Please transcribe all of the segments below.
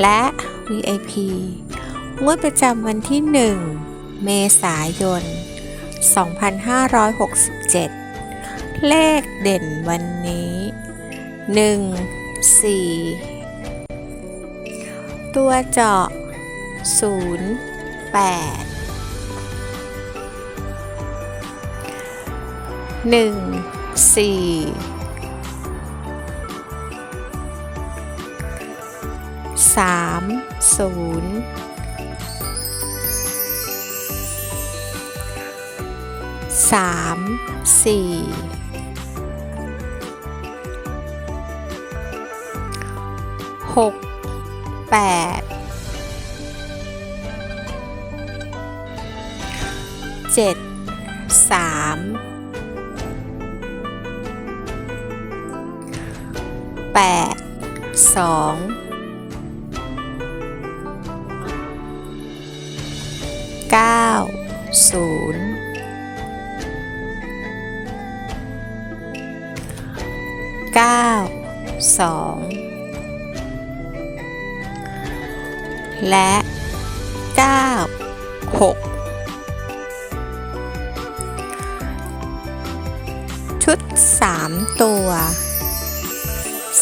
และ VIP งวดประจำวันที่ 1 เมษายน 2567 เลขเด่นวันนี้ 1 4 ตัวเจาะ 0 8 1 4 สี่สามศูนย์สามสี่หกแปดเจ็ดสามแปดสอง เก้าศูนย์เก้าสองและเก้าหกชุดสามตัว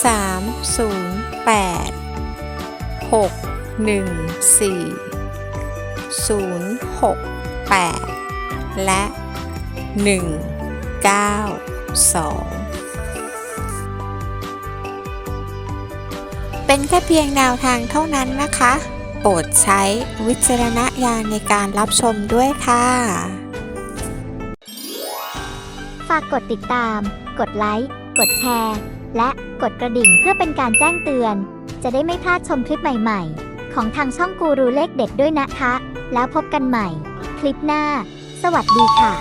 สามศูนย์แปดหกหนึ่งสี่ ศูนย์หกแปดและหนึ่งเก้าสองเป็นแค่เพียงแนวทางเท่านั้นนะคะ โปรดใช้วิจารณญาณในการรับชมด้วยค่ะ ฝากกดติดตาม กดไลค์ กดแชร์ และกดกระดิ่งเพื่อเป็นการแจ้งเตือน จะได้ไม่พลาดชมคลิปใหม่ ๆ ของทางช่องกูรูเลขเด็ดด้วยนะคะ แล้วพบกันใหม่ คลิปหน้า สวัสดีค่ะ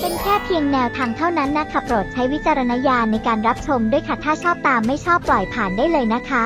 เป็นแค่เพียงแนวทางเท่านั้นนะคะโปรดใช้วิจารณญาณในการรับชมด้วยค่ะ ถ้าชอบตามไม่ชอบปล่อยผ่านได้เลยนะคะ